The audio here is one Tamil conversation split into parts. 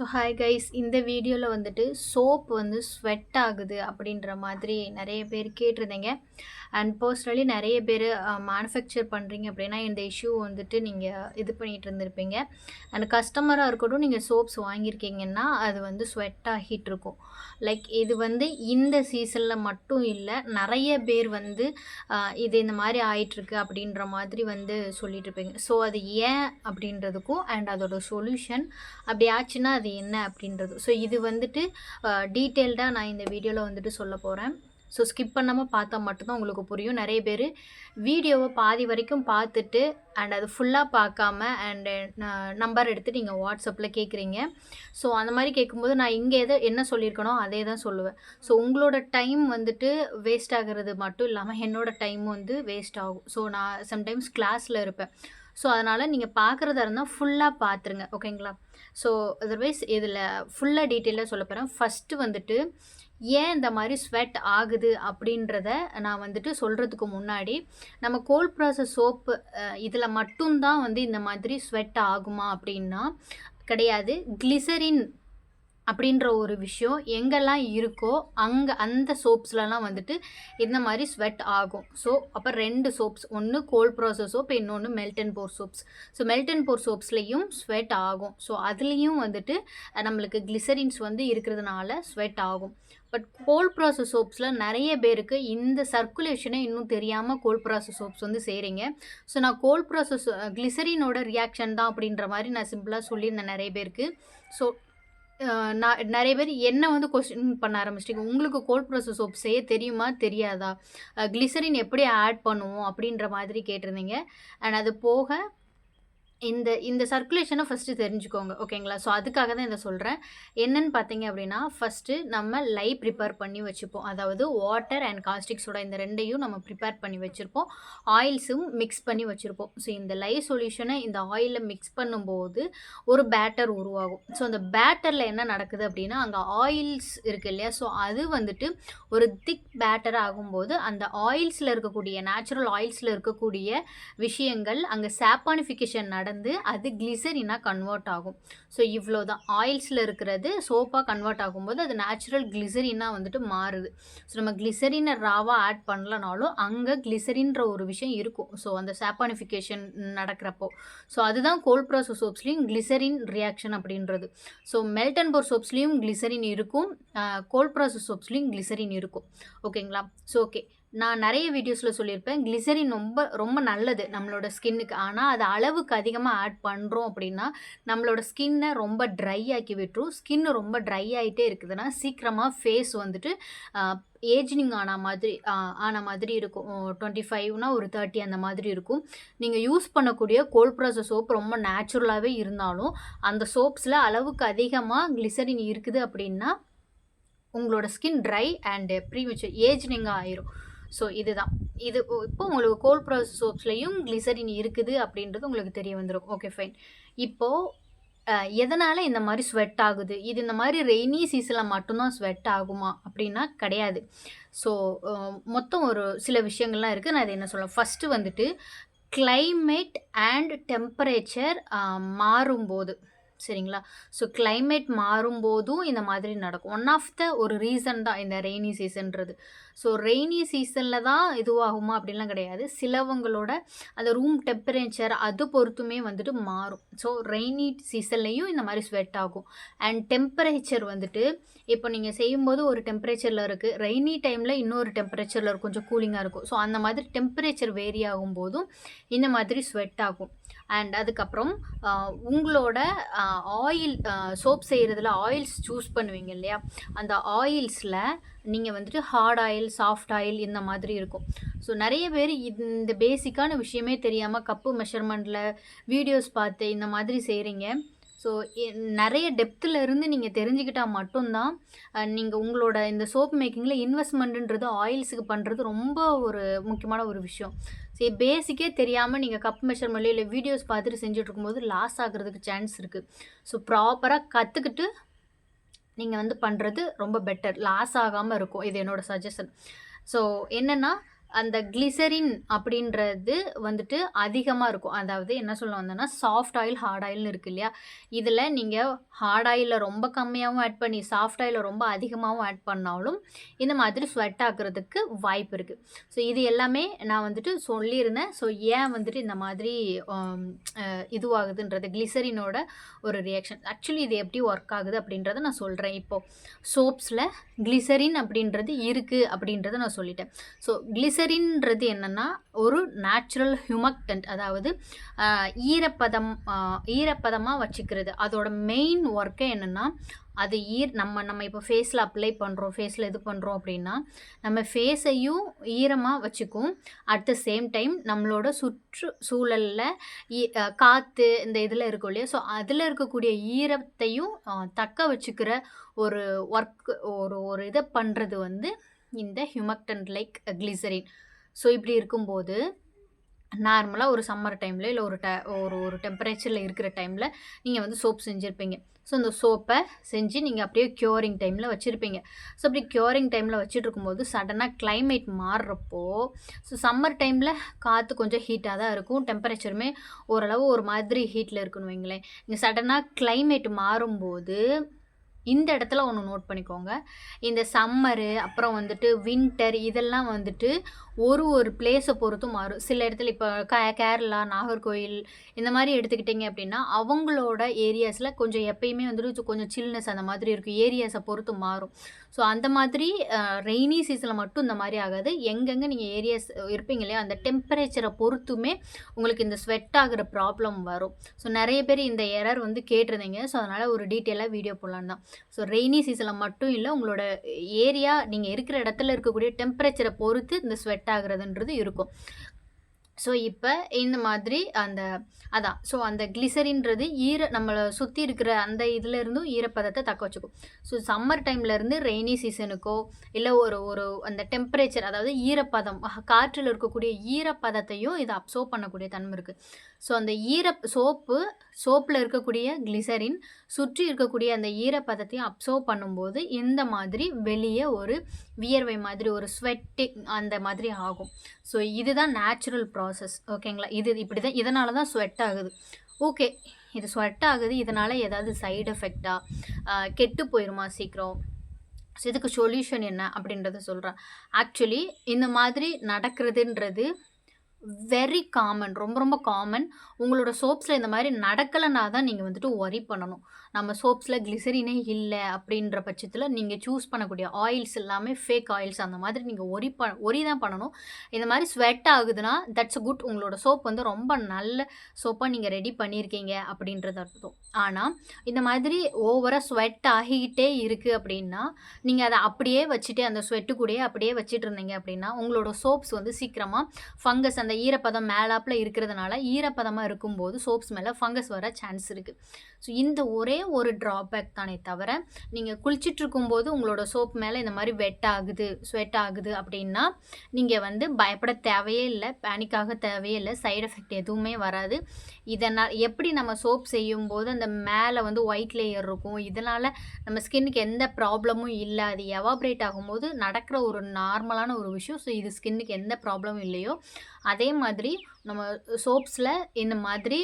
ஸோ ஹாய் கைஸ் இந்த வீடியோவில் வந்துட்டு சோப் வந்து ஸ்வெட் ஆகுது அப்படின்ற மாதிரி நிறைய பேர் கேட்டிருந்தீங்க. அண்ட் பர்சனலி நிறைய பேர் மேனுஃபேக்சர் பண்ணுறீங்க அப்படின்னா இந்த இஷ்யூ வந்துட்டு நீங்கள் இது பண்ணிகிட்டு இருந்திருப்பீங்க. அண்ட் கஸ்டமராக இருக்கட்டும் நீங்கள் சோப்ஸ் வாங்கியிருக்கீங்கன்னா அது வந்து ஸ்வெட் ஆகிட்டு இருக்கும். லைக் இது வந்து இந்த சீசனில் மட்டும் இல்லை நிறைய பேர் வந்து இது இந்த மாதிரி ஆயிட்டிருக்கு அப்படின்ற மாதிரி வந்து சொல்லிட்டு இருப்பீங்க. ஸோ அது ஏன் அப்படின்றதுக்கும் அண்ட் அதோட சொல்யூஷன் அப்படி ஆச்சுன்னா அது என்ன அப்படின்றது. ஸோ இது வந்துட்டு டீட்டெயில்டாக நான் இந்த வீடியோவில் வந்துட்டு சொல்ல போகிறேன் ஸோ ஸ்கிப் பண்ணாமல் பார்த்தா மட்டும்தான் உங்களுக்கு புரியும். நிறைய பேர் வீடியோவை பாதி வரைக்கும் பார்த்துட்டு அண்ட் அது ஃபுல்லாக பார்க்காம அண்டு நம்பர் எடுத்து நீங்கள் வாட்ஸ்அப்பில் கேட்குறீங்க ஸோ அந்த மாதிரி கேட்கும்போது நான் இங்கே எதை என்ன சொல்லியிருக்கனோ அதே தான் சொல்லுவேன். ஸோ உங்களோட டைம் வந்துட்டு வேஸ்ட் ஆகிறது மட்டும் இல்லாமல் என்னோட டைம் வந்து வேஸ்ட் ஆகும். ஸோ நான் சம்டைம்ஸ் கிளாஸில் இருப்பேன். ஸோ அதனால் நீங்கள் பார்க்குறதா இருந்தால் ஃபுல்லாக பார்த்துருங்க ஓகேங்களா ஸோ அதர்வைஸ் இதில் ஃபுல்லாக டீட்டெயிலாக சொல்ல போகிறேன் ஃபஸ்ட்டு வந்துட்டு ஏன் இந்த மாதிரி ஸ்வெட் ஆகுது அப்படின்றத நான் வந்துட்டு சொல்கிறதுக்கு முன்னாடி நம்ம கோல்ட் ப்ராசஸ் சோப்பு இதில் மட்டும்தான் வந்து இந்த மாதிரி ஸ்வெட் ஆகுமா அப்படின்னா கிடையாது. கிளிசரின் அப்படின்ற ஒரு விஷயம் எங்கெல்லாம் இருக்கோ அங்கே அந்த சோப்ஸ்லலாம் வந்துட்டு இந்த மாதிரி ஸ்வெட் ஆகும். ஸோ அப்போ ரெண்டு சோப்ஸ் ஒன்று கோல்ட் ப்ராசஸ் சோப் இன்னொன்று melt and pour soaps so melt and pour சோப்ஸ்லேயும் sweat ஆகும். ஸோ அதுலேயும் வந்துட்டு நம்மளுக்கு கிளிசரின்ஸ் வந்து இருக்கிறதுனால ஸ்வெட் ஆகும். பட் கோல் ப்ராசஸ் சோப்ஸில் நிறைய பேருக்கு இந்த சர்க்குலேஷனே இன்னும் தெரியாமல் கோல் ப்ராசஸ் சோப்ஸ் வந்து செய்கிறீங்க ஸோ நான் கோல் ப்ராசஸ் கிளிசரினோட ரியாக்ஷன் தான் அப்படின்ற மாதிரி நான் சிம்பிளாக சொல்லியிருந்தேன் நிறைய பேருக்கு. ஸோ நான் நிறைய பேர் என்ன வந்து கொஸ்டின் பண்ண ஆரம்பிச்சிட்டிங்க? உங்களுக்கு கோல்ட் ப்ராசஸ் சோப் செய்ய தெரியுமா? தெரியாதா? கிளிசரின் எப்படி ஆட் பண்ணுவோம்? அப்படின்ற மாதிரி கேட்டிருந்தீங்க. அண்ட் அது போக இந்த இந்த சர்க்குலேஷனை ஃபஸ்ட்டு தெரிஞ்சுக்கோங்க ஓகேங்களா ஸோ அதுக்காக தான் இதை சொல்கிறேன் என்னன்னு பார்த்தீங்க அப்படின்னா ஃபஸ்ட்டு நம்ம லை ப்ரிப்பேர் பண்ணி வச்சுப்போம். அதாவது வாட்டர் அண்ட் காஸ்டிக் சோடா இந்த ரெண்டையும் நம்ம ப்ரிப்பேர் பண்ணி வச்சுருப்போம். ஆயில்ஸும் மிக்ஸ் பண்ணி வச்சுருப்போம். ஸோ இந்த லை சொல்யூஷனை இந்த ஆயிலில் மிக்ஸ் பண்ணும்போது ஒரு பேட்டர் உருவாகும். ஸோ அந்த பேட்டரில் என்ன நடக்குது அப்படின்னா அங்கே ஆயில்ஸ் இருக்குது இல்லையா? ஸோ அது வந்துட்டு ஒரு திக் பேட்டர் ஆகும்போது அந்த ஆயில்ஸில் இருக்கக்கூடிய நேச்சுரல் ஆயில்ஸில் இருக்கக்கூடிய விஷயங்கள் அங்கே சாப்பானிஃபிகேஷன் நடந்து அது கிளிசரினாக கன்வெர்ட் ஆகும். ஸோ இவ்வளோ தான் ஆயில்ஸில் இருக்கிறது சோப்பாக கன்வெர்ட் ஆகும்போது அது நேச்சுரல் கிளிசரினாக வந்துட்டு மாறுது. ஸோ நம்ம கிளிசரினை ராவாக ஆட் பண்ணலனாலும் அங்கே கிளிசரின்ற ஒரு விஷயம் இருக்கும். ஸோ அந்த சாப்பானிஃபிகேஷன் நடக்கிறப்போ. ஸோ அதுதான் கோல்ட் ப்ராசஸ் சோப்ஸ்லேயும் கிளிசரின் ரியாக்ஷன் அப்படின்றது. ஸோ மெல்ட் அண்ட் போர் சோப்ஸ்லேயும் கிளிசரின் இருக்கும். கோல்ட் ப்ராசஸ் சோப்ஸ்லேயும் கிளிசரின் இருக்கும். ஓகேங்களா ஸோ ஓகே நான் நிறைய வீடியோஸில் சொல்லியிருப்பேன் கிளிசரின் ரொம்ப ரொம்ப நல்லது நம்மளோட ஸ்கின்னுக்கு ஆனால் அது அளவுக்கு அதிகமாக ஆட் பண்ணுறோம் அப்படின்னா நம்மளோட ஸ்கின்னை ரொம்ப ட்ரை ஆக்கி விட்டுரும். ஸ்கின் ரொம்ப ட்ரை ஆகிட்டே இருக்குதுன்னா சீக்கிரமாக ஃபேஸ் வந்துட்டு ஏஜ்னிங் ஆன மாதிரி ஆன மாதிரி இருக்கும். டுவெண்ட்டி ஃபைவ்னா ஒரு தேர்ட்டி அந்த மாதிரி இருக்கும். நீங்கள் யூஸ் பண்ணக்கூடிய கோல்ட் ப்ராசஸ் சோப் ரொம்ப நேச்சுரலாகவே இருந்தாலும் அந்த சோப்ஸில் அளவுக்கு அதிகமாக கிளிசரின் இருக்குது அப்படின்னா உங்களோட ஸ்கின் ட்ரை அண்டு ப்ரீமெச்சர் ஏஜ்னிங்காக ஆயிரும். ஸோ இதுதான். இது இப்போ உங்களுக்கு கோல்ட் ப்ராசஸ் சோப்ஸ்லேயும் கிளிசரின் இருக்குது அப்படின்றது உங்களுக்கு தெரிய வந்துடும் ஓகே ஃபைன் இப்போது எதனால் இந்த மாதிரி ஸ்வெட் ஆகுது? இது இந்த மாதிரி ரெய்னி சீசனில் மட்டும்தான் ஸ்வெட் ஆகுமா? அப்படின்னா கிடையாது. ஸோ மொத்தம் ஒரு சில விஷயங்கள்லாம் இருக்குது நான் அதை என்ன சொல்ல ஃபஸ்ட்டு வந்துட்டு கிளைமேட் அண்ட் டெம்பரேச்சர் மாறும்போது. சரிங்களா? ஸோ கிளைமேட் மாறும்போதும் இந்த மாதிரி நடக்கும். ஒன் ஆஃப் த ஒரு ரீசன் தான் இந்த ரெய்னி சீசன்றது ஸோ ரெய்னி சீசனில் தான் இதுவாகுமா அப்படின்லாம் கிடையாது. சிலவங்களோட அந்த ரூம் டெம்பரேச்சர் அது பொறுத்துமே வந்துட்டு மாறும். ஸோ ரெய்னி சீசன்லேயும் இந்த மாதிரி ஸ்வெட் ஆகும். அண்ட் டெம்பரேச்சர் வந்துட்டு இப்போ நீங்கள் செய்யும்போது ஒரு டெம்பரேச்சரில் இருக்குது ரெய்னி டைமில் இன்னொரு டெம்பரேச்சரில் கொஞ்சம் கூலிங்காக இருக்கும். ஸோ அந்த மாதிரி டெம்பரேச்சர் வேரி ஆகும்போதும் இந்த மாதிரி ஸ்வெட் ஆகும். அண்ட் அதுக்கப்புறம் உங்களோட ஆயில் சோப் செய்கிறதுல ஆயில்ஸ் சூஸ் பண்ணுவீங்க இல்லையா? அந்த ஆயில்ஸில் நீங்கள் வந்துட்டு ஹார்ட் ஆயில் சாஃப்ட் ஆயில் இந்த மாதிரி இருக்கும். ஸோ நிறைய பேர் இந்த பேசிக்கான விஷயமே தெரியாமல் கப்பு மெஷர்மெண்ட்டில் வீடியோஸ் பார்த்து இந்த மாதிரி செய்கிறீங்க ஸோ நிறைய டெப்த்தில் இருந்து நீங்கள் தெரிஞ்சுக்கிட்டால் மட்டும்தான் நீங்கள் உங்களோட இந்த சோப் மேக்கிங்கில் இன்வெஸ்ட்மெண்ட்டுன்றது ஆயில்ஸுக்கு பண்ணுறது ரொம்ப ஒரு முக்கியமான ஒரு விஷயம். சரி பேசிக்கே தெரியாமல் நீங்கள் கப் மெஷர்மெண்ட்ல இல்லை வீடியோஸ் பார்த்துட்டு செஞ்சுட்டு இருக்கும்போது லாஸ் ஆகிறதுக்கு சான்ஸ் இருக்குது ஸோ ப்ராப்பராக கற்றுக்கிட்டு நீங்கள் வந்து பண்ணுறது ரொம்ப பெட்டர் லாஸ் ஆகாமல் இருக்கும். இது என்னோடய சஜஷன் ஸோ என்னென்னா அந்த கிளிசரின் அப்படின்றது வந்துட்டு அதிகமாக இருக்கும். அதாவது என்ன சொல்ல வந்தேன்னா, சாஃப்ட் ஆயில், ஹார்ட் ஆயில்னு இருக்கு இல்லையா? இதில் நீங்கள் ஹார்ட் ஆயிலில் ரொம்ப கம்மியாகவும் ஆட் பண்ணி, சாஃப்ட் ஆயிலில் ரொம்ப அதிகமாகவும் ஆட் பண்ணாலும், இந்த மாதிரி ஸ்வெட் ஆக்குறதுக்கு வாய்ப்பு இருக்குது ஸோ இது எல்லாமே நான் வந்துட்டு சொல்லியிருந்தேன். ஸோ ஏன் வந்துட்டு இந்த மாதிரி இதுவாகுதுன்றது கிளிசரினோட ஒரு ரியாக்ஷன். ஆக்சுவலி இது எப்படி ஒர்க் ஆகுது அப்படின்றத நான் சொல்கிறேன் இப்போது சோப்ஸில் கிளிசரின் அப்படின்றது இருக்குது அப்படின்றத நான் சொல்லிட்டேன். ஸோ கிளிசரின்றது என்னென்னா ஒரு நேச்சுரல் ஹியூமக்டன்ட் அதாவது ஈரப்பதம் ஈரப்பதமாக வச்சுக்கிறது. அதோட மெயின் ஒர்க்கே என்னென்னா அது ஈர் நம்ம நம்ம இப்போ ஃபேஸில் அப்ளை பண்ணுறோம் ஃபேஸில் இது பண்ணுறோம் அப்படின்னா, நம்ம ஃபேஸையும் ஈரமாக வச்சுக்கும். அட் த சேம் டைம் நம்மளோட சுற்று சூழலில் காற்று இந்த இதில் இருக்கும் இல்லையா? ஸோ அதில் இருக்கக்கூடிய ஈரத்தையும் தக்க வச்சுக்கிற ஒரு ஒர்க் ஒரு ஒரு இதை பண்ணுறது வந்து இந்த ஹியூமக்டன் லைக் கிளிசரின். ஸோ இப்படி இருக்கும்போது, நார்மலாக ஒரு சம்மர் டைமில் இல்லை ஒரு ட ஒரு ஒரு டெம்பரேச்சரில் இருக்கிற டைமில் நீங்கள் வந்து சோப் செஞ்சுருப்பீங்க ஸோ அந்த சோப்பை செஞ்சு நீங்கள் அப்படியே க்யூரிங் டைமில் வச்சுருப்பீங்க ஸோ அப்படி க்யூரிங் டைமில் வச்சுட்டு இருக்கும்போது சடனாக கிளைமேட் மாறுறப்போ, ஸோ சம்மர் டைமில் காற்று கொஞ்சம் ஹீட்டாக தான் இருக்கும். டெம்பரேச்சருமே ஓரளவு ஒரு மாதிரி ஹீட்டில் இருக்குன்னு வைங்களேன். நீங்கள் சடனாக கிளைமேட் மாறும்போது, இந்த இடத்துல ஒன்று நோட் பண்ணிக்கோங்க. இந்த சம்மரு, அப்புறம் வந்துட்டு வின்டர் இதெல்லாம் வந்துட்டு ஒரு ஒரு பிளேஸை பொறுத்தும் மாறும். சில இடத்துல இப்போ க கேரளா, நாகர்கோயில் இந்த மாதிரி எடுத்துக்கிட்டிங்க அப்படின்னா, அவங்களோட ஏரியாஸில் கொஞ்சம் எப்பயுமே வந்துட்டு கொஞ்சம் சில்னஸ் அந்த மாதிரி இருக்கும். ஏரியாஸை பொறுத்து மாறும். ஸோ அந்த மாதிரி ரெய்னி சீசனில் மட்டும் இந்த மாதிரி ஆகாது. எங்கெங்கே நீங்கள் ஏரியாஸ் இருப்பீங்க இல்லையா? அந்த டெம்பரேச்சரை பொறுத்துமே உங்களுக்கு இந்த ஸ்வெட் ஆகிற ப்ராப்ளம் வரும். ஸோ நிறைய பேர் இந்த எரர் வந்து கேட்டிருந்தீங்க. ஸோ அதனால் ஒரு டீட்டெயிலாக வீடியோ போடலான்னு தான். ஸோ ரெய்னி சீசனில் மட்டும் இல்லை உங்களோட ஏரியா நீங்கள் இருக்கிற இடத்துல இருக்கக்கூடிய டெம்பரேச்சரை பொறுத்து இந்த ஸ்வெட் ஆகுறதுன்றது இருக்கும். ஸோ இப்போ இந்த மாதிரி அந்த அதான். ஸோ அந்த கிளிசரின்றது ஈர நம்மளை சுற்றி இருக்கிற அந்த இதுலேருந்தும் ஈரப்பதத்தை தக்க வச்சுக்கும். ஸோ சம்மர் டைம்லேருந்து ரெய்னி சீசனுக்கோ, இல்லை ஒரு ஒரு அந்த டெம்பரேச்சர் அதாவது ஈரப்பதம் காற்றில் இருக்கக்கூடிய ஈரப்பதத்தையும் இது அப்சர்வ் பண்ணக்கூடிய தன்மை இருக்குது ஸோ அந்த ஈர சோப்பு சோப்பில் இருக்கக்கூடிய கிளிசரின் சுற்றி இருக்கக்கூடிய அந்த ஈரப்பதத்தையும் அப்சர்வ் பண்ணும்போது, இந்த மாதிரி வெளியே ஒரு வியர்வை மாதிரி ஒரு ஸ்வெட்டிங் அந்த மாதிரி ஆகும். ஸோ இதுதான் நேச்சுரல் ப்ராசஸ் ஓகேங்களா? இது இப்படி தான் இதனால தான் ஸ்வெட் ஆகுது. ஓகே. இது ஸ்வெட் ஆகுது. இதனால் ஏதாவது சைடு எஃபெக்டாக கெட்டு போயிருமா சீக்கிரம்? ஸோ இதுக்கு சொல்யூஷன் என்ன அப்படின்றத சொல்கிறேன் ஆக்சுவலி இந்த மாதிரி நடக்கிறதுன்றது வெரி காமன். ரொம்ப ரொம்ப காமன். உங்களோட சோப்ஸில் இந்த மாதிரி நடக்கலைன்னா தான் நீங்கள் வந்துட்டு ஒரி பண்ணணும். நம்ம சோப்ஸில் கிளிசரினே இல்லை அப்படின்ற பட்சத்தில் நீங்கள் சூஸ் பண்ணக்கூடிய ஆயில்ஸ் எல்லாமே ஃபேக் ஆயில்ஸ் அந்த மாதிரி நீங்கள் ஒரி ப ஒரி தான் பண்ணணும். இந்த மாதிரி ஸ்வெட் ஆகுதுன்னா, தட்ஸ் குட். உங்களோட சோப் வந்து ரொம்ப நல்ல சோப்பாக நீங்கள் ரெடி பண்ணியிருக்கீங்க அப்படின்றது அர்த்தம். ஆனால் இந்த மாதிரி ஓவராக ஸ்வெட் ஆகிக்கிட்டே இருக்குது அப்படின்னா, நீங்கள் அதை அப்படியே வச்சுட்டு அந்த ஸ்வெட்டு கூடயே அப்படியே வச்சுட்டு இருந்தீங்க அப்படின்னா, உங்களோட சோப்ஸ் வந்து சீக்கிரமாக ஃபங்கஸ் அந்த ஈரப்பதம் மேலாப்பில் இருக்கிறதுனால, ஈரப்பதமாக இருக்கும்போது சோப்ஸ் மேலே ஃபங்கஸ் வர சான்ஸ் இருக்குது ஸோ இந்த ஒரே ஒரு ட்ராபேக் தானே தவிர, நீங்கள் குளிச்சுட்டு இருக்கும்போது உங்களோட சோப் மேலே இந்த மாதிரி வெட் ஆகுது, ஸ்வெட் ஆகுது அப்படின்னா, நீங்கள் வந்து பயப்பட தேவையே இல்லை பேனிக்காக தேவையே இல்லை சைட் எஃபெக்ட் எதுவுமே வராது. இதனால் எப்படி நம்ம சோப் செய்யும்போது அந்த மேலே வந்து ஒயிட் லேயர் இருக்கும். இதனால் நம்ம ஸ்கின்னுக்கு எந்த ப்ராப்ளமும் இல்லை அது எவாப்ரேட் ஆகும்போது நடக்கிற ஒரு நார்மலான ஒரு விஷயம். ஸோ இது ஸ்கின்னுக்கு எந்த ப்ராப்ளமும் இல்லையோ, அதே மாதிரி நம்ம சோப்ஸில் இந்த மாதிரி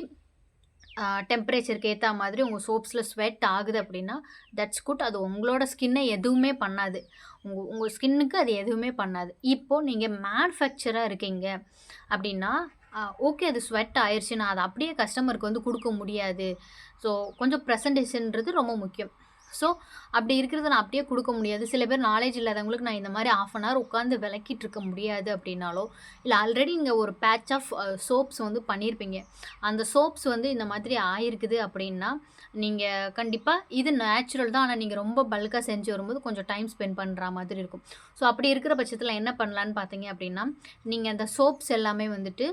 டெம்பரேச்சருக்கு ஏற்ற மாதிரி உங்கள் சோப்ஸில் ஸ்வெட் ஆகுது அப்படின்னா, தட்ஸ் குட். அது உங்களோட ஸ்கின்னை எதுவுமே பண்ணாது. உங்கள் உங்கள் ஸ்கின்னுக்கு அது எதுவுமே பண்ணாது. இப்போது நீங்கள் மேனுஃபேக்சராக இருக்கீங்க அப்படின்னா, ஓகே அது ஸ்வெட் ஆயிடுச்சு நான் அதை அப்படியே கஸ்டமருக்கு வந்து கொடுக்க முடியாது. ஸோ கொஞ்சம் பிரசன்டேஷன்றது ரொம்ப முக்கியம். ஸோ அப்படி இருக்கிறத நான் அப்படியே கொடுக்க முடியாது. சில பேர் நாலேஜ் இல்லாதவங்களுக்கு நான் இந்த மாதிரி ஆஃப் அன் ஹவர் உட்காந்து விளக்கிட்டு இருக்க முடியாது அப்படின்னாலோ, இல்லை ஆல்ரெடி நீங்கள் ஒரு பேட்ச் ஆஃப் சோப்ஸ் வந்து பண்ணியிருப்பீங்க. அந்த சோப்ஸ் வந்து இந்த மாதிரி ஆயிருக்குது அப்படின்னா, நீங்கள் கண்டிப்பாக இது நேச்சுரல் தான். ஆனால் நீங்கள் ரொம்ப பல்காக செஞ்சு வரும்போது கொஞ்சம் டைம் ஸ்பெண்ட் பண்ணுற மாதிரி இருக்கும். ஸோ அப்படி இருக்கிற பட்சத்தில் என்ன பண்ணலான்னு பார்த்தீங்க அப்படின்னா, நீங்கள் அந்த சோப்ஸ் எல்லாமே வந்துட்டு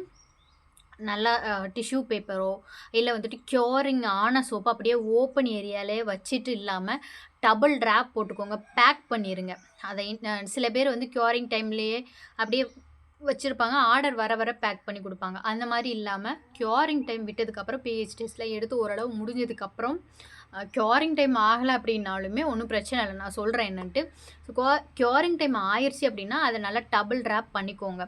நல்லா டிஷ்யூ பேப்பரோ, இல்லை வந்துட்டு க்யூரிங் ஆன சோப்பு அப்படியே ஓப்பன் ஏரியாலே வச்சுட்டு இல்லாமல் டபுள் ட்ராப் போட்டுக்கோங்க. பேக் பண்ணிடுங்க அதை சில பேர் வந்து க்யூரிங் டைம்லேயே அப்படியே வச்சுருப்பாங்க ஆர்டர் வர வர பேக் பண்ணி கொடுப்பாங்க அந்த மாதிரி இல்லாமல் க்யூரிங் டைம் விட்டதுக்கப்புறம் பிஹெச் டெஸ்ட்ல எடுத்து ஓரளவு முடிஞ்சதுக்கப்புறம், க்யூரிங் டைம் ஆகலை அப்படின்னாலுமே ஒன்றும் பிரச்சனை இல்லை. நான் சொல்கிறேன் என்னன்ட்டு. ஸோ க்யூரிங் டைம் ஆயிடுச்சு அப்படின்னா அதை நல்லா டபுள் ரேப் பண்ணிக்கோங்க.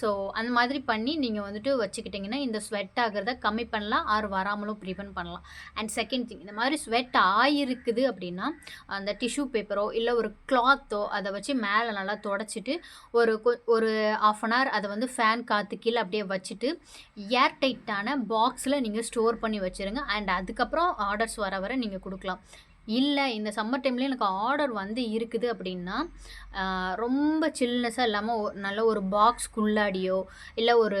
ஸோ அந்த மாதிரி பண்ணி நீங்கள் வந்துட்டு வச்சுக்கிட்டிங்கன்னா இந்த ஸ்வெட் ஆகிறத கம்மி பண்ணலாம் ஆறு வராமலும் ப்ரிவென்ட் பண்ணலாம். அண்ட் செகண்ட் திங் இந்த மாதிரி ஸ்வெட் ஆகிருக்குது அப்படின்னா அந்த டிஷ்யூ பேப்பரோ இல்லை ஒரு கிளாத்தோ அதை வச்சு மேலே நல்லா தொடச்சிட்டு ஒரு ஒரு ஆஃப் அன் ஹவர் அதை வந்து ஃபேன் காற்று கீழே அப்படியே வச்சுட்டு ஏர் டைட்டான பாக்ஸில் நீங்கள் ஸ்டோர் பண்ணி வச்சுருங்க. அண்ட் அதுக்கப்புறம் ஆர்டர்ஸ் வர வர நீங்கள் நீங்கள் கொடுக்கலாம். இல்லை இந்த சம்மர் டைமில் எனக்கு ஆர்டர் வந்து இருக்குது அப்படின்னா ரொம்ப சில்னஸாக இல்லாமல் நல்ல ஒரு பாக்ஸ்குள்ளாடியோ இல்லை ஒரு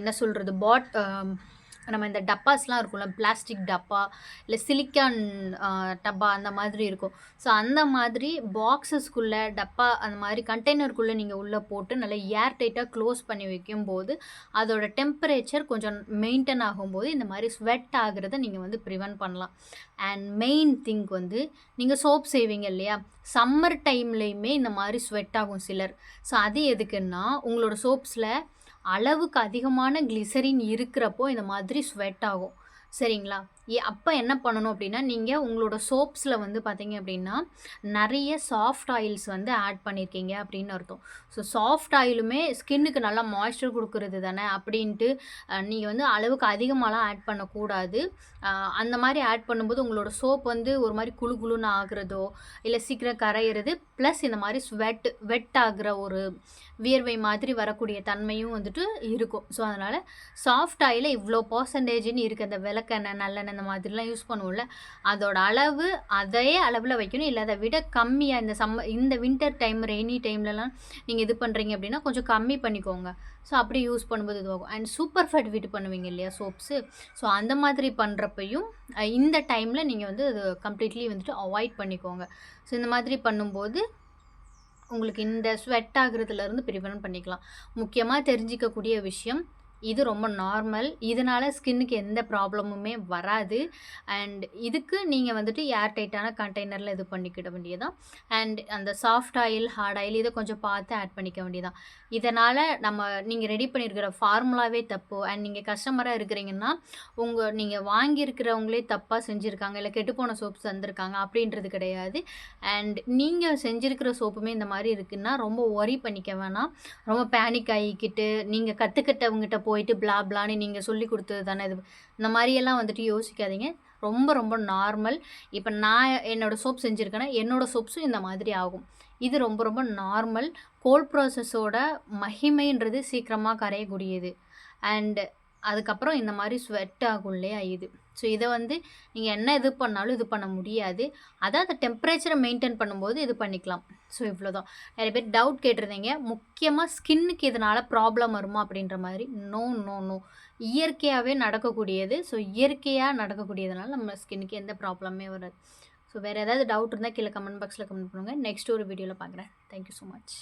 என்ன சொல்கிறது பாட் நம்ம இந்த டப்பாஸ்லாம் இருக்கும்ல பிளாஸ்டிக் டப்பா இல்லை சிலிக்கான் டப்பா அந்த மாதிரி இருக்கும். ஸோ அந்த மாதிரி பாக்ஸஸ்க்குள்ளே டப்பா அந்த மாதிரி கண்டெய்னருக்குள்ளே நீங்கள் உள்ளே போட்டு நல்லா ஏர் டைட்டாக க்ளோஸ் பண்ணி வைக்கும்போது அதோட டெம்பரேச்சர் கொஞ்சம் மெயின்டைன் ஆகும்போது இந்த மாதிரி ஸ்வெட் ஆகிறத நீங்கள் வந்து ப்ரிவென்ட் பண்ணலாம். அண்ட் மெயின் திங்க் வந்து நீங்கள் சோப் செய்வீங்க இல்லையா? சம்மர் டைம்லேயுமே இந்த மாதிரி ஸ்வெட் ஆகும் சிலர். ஸோ அது எதுக்குன்னா உங்களோட சோப்ஸில் அளவுக்கு அதிகமான கிளிசரின் இருக்கிறப்போ இந்த மாதிரி ஸ்வெட் ஆகும். சரிங்களா? அப்போ என்ன பண்ணணும் அப்படின்னா நீங்கள் உங்களோட சோப்ஸில் வந்து பார்த்தீங்க அப்படின்னா நிறைய சாஃப்ட் ஆயில்ஸ் வந்து ஆட் பண்ணியிருக்கீங்க அப்படின்னு அர்த்தம். ஸோ சாஃப்ட் ஆயிலுமே ஸ்கின்னுக்கு நல்லா மாய்ஸ்சர் கொடுக்குறது தானே அப்படின்ட்டு நீங்கள் வந்து அளவுக்கு அதிகமாகலாம் ஆட் பண்ணக்கூடாது. அந்த மாதிரி ஆட் பண்ணும்போது உங்களோட சோப் வந்து ஒரு மாதிரி குழு குழுன்னு ஆகுறதோ இல்லை சீக்கிரம் கரையிறது ப்ளஸ் இந்த மாதிரி ஸ்வெட் வெட் ஆகிற ஒரு வியர்வை மாதிரி வரக்கூடிய தன்மையும் வந்துட்டு இருக்கும். ஸோ அதனால் சாஃப்ட் ஆயிலில் இவ்வளோ பர்சன்டேஜ்னு இருக்குது அந்த விளக்கெண்ணெய் நல்லெண்ணெய் அந்த மாதிரிலாம் யூஸ் பண்ணுவோம்ல அதோட அளவு அதே அளவில் வைக்கணும். இல்லை அதை விட கம்மியாக இந்த சம்ம இந்த வின்டர் டைம் ரெய்னி டைம்லலாம் நீங்கள் இது பண்ணுறீங்க அப்படின்னா கொஞ்சம் கம்மி பண்ணிக்கோங்க. ஸோ அப்படி யூஸ் பண்ணும்போது இதுவாகும் அண்ட் சூப்பர் ஃபேட் வீட்டு பண்ணுவீங்க இல்லையா சோப்ஸு ஸோ அந்த மாதிரி பண்ணுறப்பையும் இந்த டைமில் நீங்கள் வந்து அது கம்ப்ளீட்லி வந்துட்டு அவாய்ட் பண்ணிக்கோங்க. ஸோ இந்த மாதிரி பண்ணும்போது உங்களுக்கு இந்த ஸ்வெட் ஆகுறதுலேருந்து ப்ரிவென்ட் பண்ணிக்கலாம். முக்கியமாக தெரிஞ்சிக்கக்கூடிய விஷயம் இது ரொம்ப நார்மல் இதனால் ஸ்கின்னுக்கு எந்த ப்ராப்ளமுமே வராது. அண்ட் இதுக்கு நீங்கள் வந்துட்டு ஏர் டைட்டான கண்டெய்னரில் இது பண்ணிக்கிட வேண்டியதான் அண்ட் அந்த சாஃப்ட் ஆயில் ஹார்ட் ஆயில் இதை கொஞ்சம் பார்த்து ஆட் பண்ணிக்க வேண்டியதான் இதனால் நம்ம நீங்கள் ரெடி பண்ணியிருக்கிற ஃபார்முலாவே தப்பு. அண்ட் நீங்கள் கஸ்டமராக இருக்கிறீங்கன்னா உங்கள் நீங்கள் வாங்கியிருக்கிறவங்களே தப்பாக செஞ்சுருக்காங்க. இல்லை கெட்டுப்போன சோப்ஸ் தந்திருக்காங்க. அப்படின்றது கிடையாது. அண்ட் நீங்கள் செஞ்சுருக்கிற சோப்புமே இந்த மாதிரி இருக்குன்னா ரொம்ப ஒரி பண்ணிக்க வேணாம். ரொம்ப பேனிக் ஆகிக்கிட்டு நீங்கள் கற்றுக்கிட்டவங்ககிட்ட போயிட்டு பிளா பிளான்னு நீங்கள் சொல்லி கொடுத்தது தானே இது. இந்த மாதிரியெல்லாம் வந்துட்டு யோசிக்காதீங்க. ரொம்ப ரொம்ப நார்மல் இப்போ நான் என்னோடய சோப் செஞ்சுருக்கேன்னா என்னோடய சோப்ஸும் இந்த மாதிரி ஆகும். இது ரொம்ப ரொம்ப நார்மல் கோல்ட் ப்ராசஸோட மகிமைன்றது சீக்கிரமாக கரையக்கூடியது. அண்டு அதுக்கப்புறம் இந்த மாதிரி ஸ்வெட் ஆகும் இல்லையா இது. ஸோ இதை வந்து நீங்கள் என்ன இது பண்ணாலும் இது பண்ண முடியாது. அதான் அந்த டெம்பரேச்சரை மெயின்டைன் பண்ணும்போது இது பண்ணிக்கலாம். ஸோ இவ்வளோ தான் நிறைய பேர் டவுட் கேட்டிருந்தீங்க. முக்கியமாக ஸ்கின்னுக்கு இதனால் ப்ராப்ளம் வருமா அப்படின்ற மாதிரி? நோ நோ நோ இயற்கையாகவே நடக்கக்கூடியது. ஸோ இயற்கையாக நடக்கக்கூடியதுனால நம்ம ஸ்கின்னுக்கு எந்த ப்ராப்ளமே வராது. ஸோ வேறு ஏதாவது டவுட் இருந்தால் கீழே கமெண்ட் பாக்ஸில் கமெண்ட் பண்ணுங்கள் நெக்ஸ்ட் ஒரு வீடியோவில் பார்க்குறேன். Thank you so much